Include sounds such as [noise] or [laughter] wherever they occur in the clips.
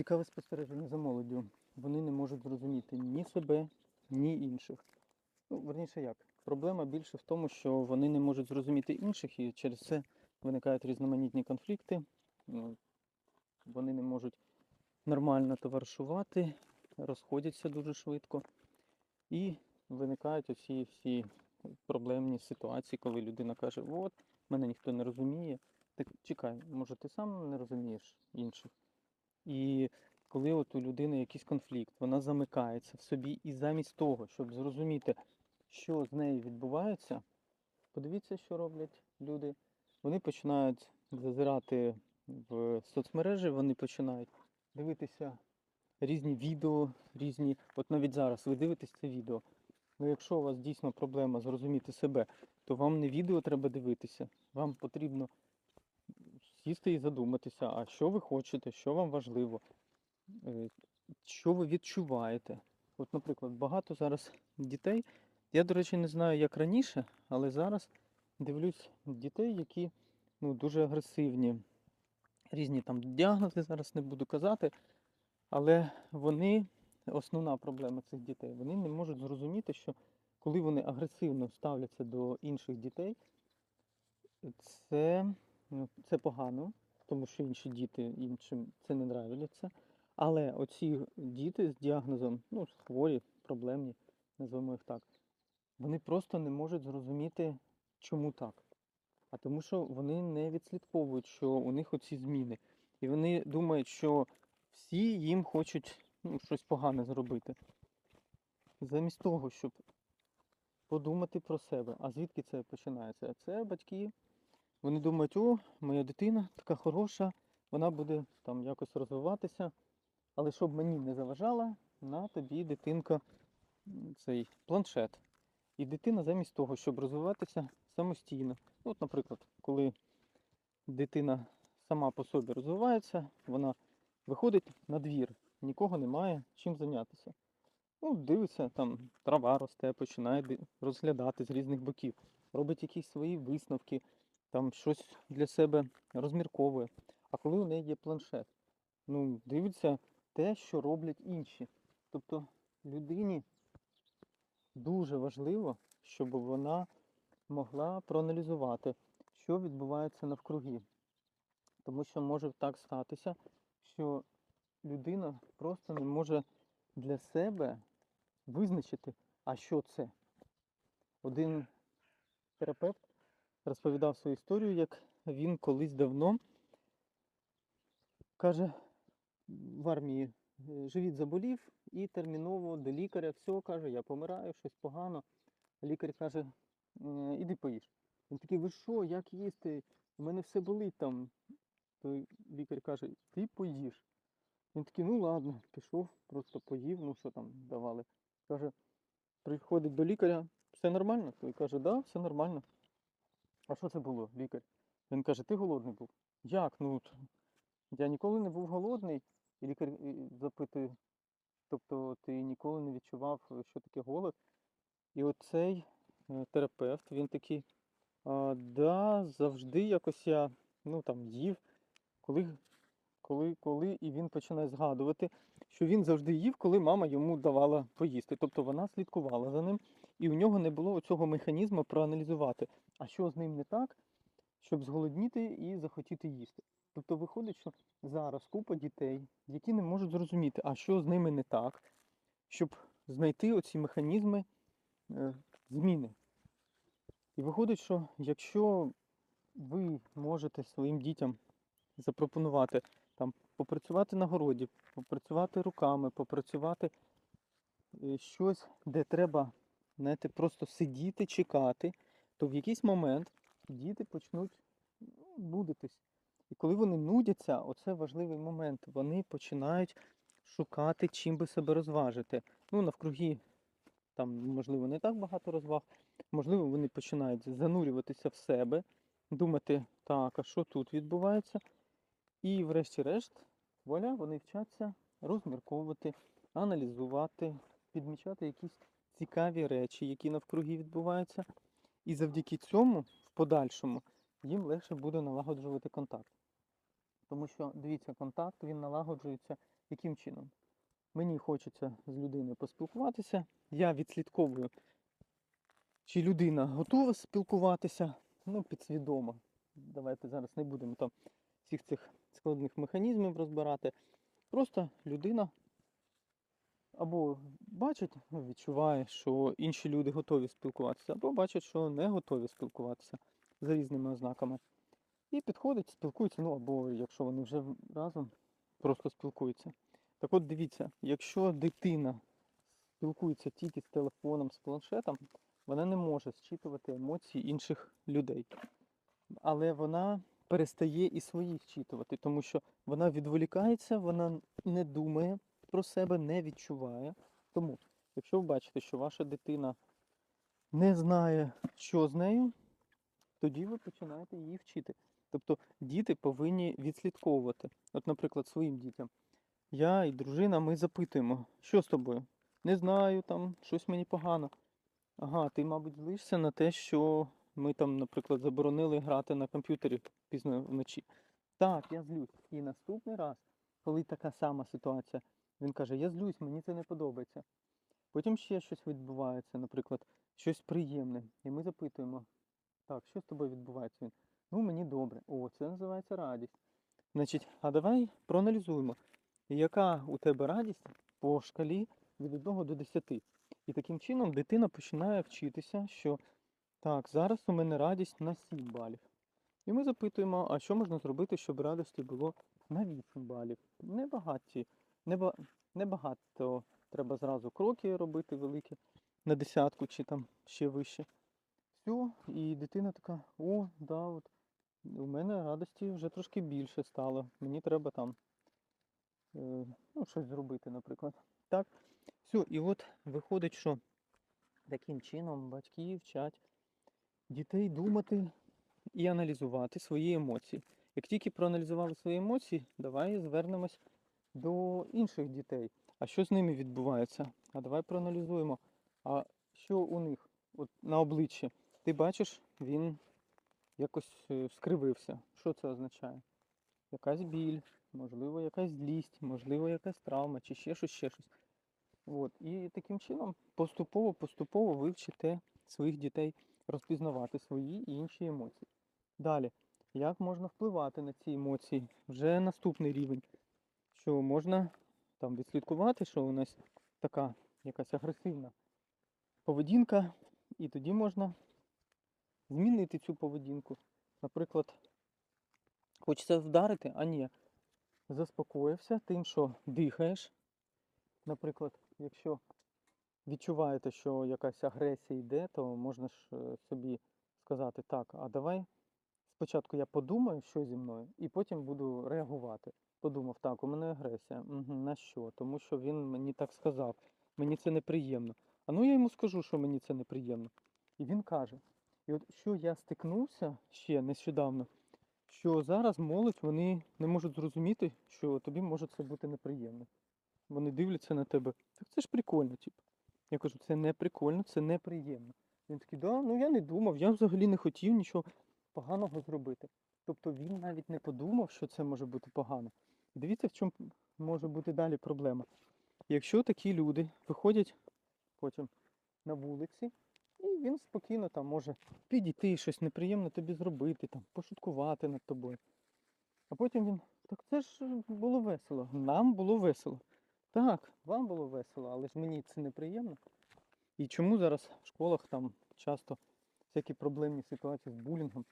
Цікаве спостереження за молоддю. Вони не можуть зрозуміти ні себе, ні інших. Ну, верніше як? Проблема більше в тому, що вони не можуть зрозуміти інших, і через це виникають різноманітні конфлікти. Ну, Вони не можуть нормально товаришувати, розходяться дуже швидко. І виникають оці всі проблемні ситуації, коли людина каже, от, мене ніхто не розуміє. Так чекай, може ти сам не розумієш інших? І коли от у людини якийсь конфлікт, вона замикається в собі, і замість того, щоб зрозуміти, що з нею відбувається, подивіться, що роблять люди. Вони починають зазирати в соцмережі, вони починають дивитися різні відео, різні. От навіть зараз ви дивитесь це відео. Ну, якщо у вас дійсно проблема зрозуміти себе, то вам не відео треба дивитися, вам потрібно сісти і задуматися, а що ви хочете, що вам важливо, е, що ви відчуваєте. От, наприклад, багато зараз дітей. Я, до речі, не знаю, як раніше, але зараз дивлюсь дітей, які ну, дуже агресивні. Різні там діагнози зараз не буду казати, але вони, основна проблема цих дітей, вони не можуть зрозуміти, що коли вони агресивно ставляться до інших дітей, це, це погано, тому що інші діти іншим це не нравиться. Але оці діти з діагнозом, ну, хворі, проблемні, називаємо їх так, вони просто не можуть зрозуміти, чому так. А тому що вони не відслідковують, що у них оці зміни. І вони думають, що всі їм хочуть ну, щось погане зробити. Замість того, щоб подумати про себе. А звідки це починається? Це батьки. Вони думають, о, моя дитина така хороша, вона буде там якось розвиватися. Але щоб мені не заважала, на тобі дитинка цей планшет. І дитина замість того, щоб розвиватися самостійно. От, наприклад, коли дитина сама по собі розвивається, вона виходить на двір, нікого немає, чим зайнятися. Ну, дивиться, там трава росте, починає розглядати з різних боків, робить якісь свої висновки, там щось для себе розмірковує. А коли у неї є планшет, ну, дивиться те, що роблять інші. Тобто людині дуже важливо, щоб вона могла проаналізувати, що відбувається навкруги. Тому що може так статися, що людина просто не може для себе визначити, а що це. Один терапевт розповідав свою історію, як він колись давно каже, в армії е, живіт заболів і терміново до лікаря, все каже, я помираю, щось погано. Лікар каже, «Е, іди поїж. Він такий, ви що, як їсти? У мене все болить там. Той лікар каже, ти поїж. Він такий, ну ладно, пішов, просто поїв, ну що там давали. Каже, приходить до лікаря, все нормально? Той каже, да, все нормально. А що це було, лікар? Він каже, ти голодний був. Як? Ну, я ніколи не був голодний. І лікар запитує, тобто ти ніколи не відчував, е, що таке голод. І оцей е, терапевт, він такий, а, да, завжди якось я ну, там, їв, коли, коли, коли, і він починає згадувати, що він завжди їв, коли мама йому давала поїсти. Тобто вона слідкувала за ним, і у нього не було цього механізму проаналізувати, а що з ним не так, щоб зголодніти і захотіти їсти. Тобто виходить, що зараз купа дітей, які не можуть зрозуміти, а що з ними не так, щоб знайти оці механізми е, зміни. І виходить, що якщо ви можете своїм дітям запропонувати там попрацювати на городі, попрацювати руками, попрацювати е, щось, де треба знаєте, просто сидіти, чекати, то в якийсь момент діти почнуть ну, нудитись. І коли вони нудяться, оце важливий момент. Вони починають шукати, чим би себе розважити. Ну, навкруги там, можливо, не так багато розваг. Можливо, вони починають занурюватися в себе, думати, так, а що тут відбувається? І, врешті-решт, вуаля, вони вчаться розмірковувати, аналізувати, підмічати якісь цікаві речі, які навкруги відбуваються. І завдяки цьому, в подальшому, їм легше буде налагоджувати контакт. Тому що, дивіться, контакт він налагоджується Яким чином? Мені хочеться з людиною поспілкуватися, я відслідковую, чи людина готова спілкуватися, ну, підсвідомо. Давайте зараз не будемо там всіх цих складних механізмів розбирати. Просто людина або бачить, ну, відчуває, що інші люди готові спілкуватися, або бачить, що не готові спілкуватися за різними ознаками. І підходить, спілкується, ну або якщо вони вже разом, просто спілкуються. Так от дивіться, якщо дитина спілкується тільки з телефоном, з планшетом, вона не може зчитувати емоції інших людей. Але вона перестає і свої зчитувати, тому що вона відволікається, вона не думає про себе, не відчуває. Тому, якщо ви бачите, що ваша дитина не знає, що з нею, тоді ви починаєте її вчити. Тобто діти повинні відслідковувати. От, наприклад, своїм дітям. Я і дружина, ми запитуємо, що з тобою? Не знаю, там щось мені погано. Ага, ти, мабуть, злишся на те, що ми там, наприклад, заборонили грати на комп'ютері пізно вночі. Так, я злюсь. І наступний раз, коли така сама ситуація, він каже, я злюсь, мені це не подобається. Потім ще щось відбувається, наприклад, щось приємне. І ми запитуємо, так, що з тобою відбувається? Він, ну мені добре. О, це називається радість. Значить, а давай проаналізуємо, яка у тебе радість по шкалі від 1 до 10. І таким чином дитина починає вчитися, що так, зараз у мене радість на 7 балів. І ми запитуємо, а що можна зробити, щоб радості було на 8 балів. Небагаті, неба, небагато треба зразу кроки робити великі на десятку чи там ще вище. Все, і дитина така, о, да, от у мене радості вже трошки більше стало. Мені треба там е, ну, щось зробити, наприклад. Так. Все, і от виходить, що таким чином батьки вчать дітей думати і аналізувати свої емоції. Як тільки проаналізували свої емоції, давай звернемось до інших дітей. А що з ними відбувається? А давай проаналізуємо. А що у них от на обличчі? Ти бачиш, він якось е, скривився. Що це означає? Якась біль, можливо, якась злість, можливо, якась травма, чи ще щось, ще щось. От. І таким чином поступово, поступово ви вчите своїх дітей розпізнавати свої і інші емоції. Далі, як можна впливати на ці емоції? Вже наступний рівень, що можна там відслідкувати, що у нас така якась агресивна поведінка, і тоді можна змінити цю поведінку. Наприклад, хочеться вдарити, а ні. Заспокоївся тим, що дихаєш. Наприклад, якщо відчуваєте, що якась агресія йде, то можна ж е, собі сказати, так, а давай спочатку я подумаю, що зі мною, і потім буду реагувати. Подумав, так, у мене агресія. Угу, на що? Тому що він мені так сказав, мені це неприємно. А ну я йому скажу, що мені це неприємно. І він каже. І от що я стикнувся ще нещодавно, що зараз молодь вони не можуть зрозуміти, що тобі може це бути неприємно. Вони дивляться на тебе. Так це ж прикольно, типу. Я кажу, це не прикольно, це неприємно. Він такий, да, ну я не думав, я взагалі не хотів нічого поганого зробити. Тобто він навіть не подумав, що це може бути погано. Дивіться, в чому може бути далі проблема. Якщо такі люди виходять потім на вулиці, і він спокійно там може підійти, щось неприємне тобі зробити, там, пошуткувати над тобою. А потім він, так це ж було весело. Нам було весело. Так, вам було весело, але ж мені це неприємно. І чому зараз в школах там часто всякі проблемні ситуації з булінгом?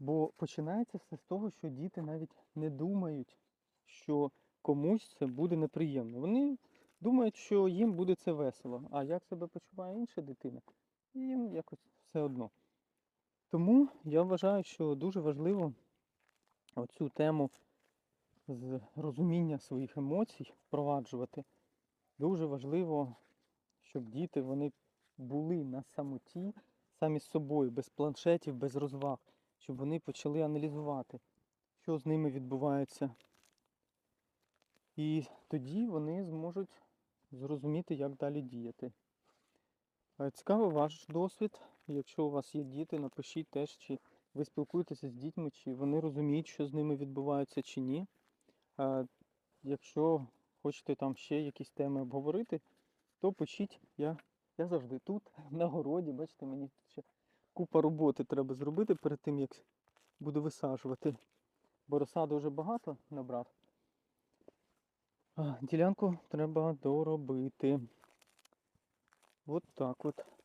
Бо починається все з того, що діти навіть не думають, що комусь це буде неприємно. Вони думають, що їм буде це весело. А як себе почуває інша дитина, їм якось все одно. Тому я вважаю, що дуже важливо оцю тему з розуміння своїх емоцій впроваджувати. Дуже важливо, щоб діти вони були на самоті, самі з собою, без планшетів, без розваг, щоб вони почали аналізувати, що з ними відбувається. І тоді вони зможуть зрозуміти, як далі діяти. Е, Цікавий ваш досвід. Якщо у вас є діти, напишіть теж, чи ви спілкуєтеся з дітьми, чи вони розуміють, що з ними відбувається, чи ні. Е, Якщо хочете там ще якісь теми обговорити, то пишіть. Я, я завжди тут, [laughs] на городі. Бачите, мені тут ще купа роботи треба зробити перед тим, як буду висаджувати. Бо розсаду вже багато набрав. А, ділянку треба доробити. От так от.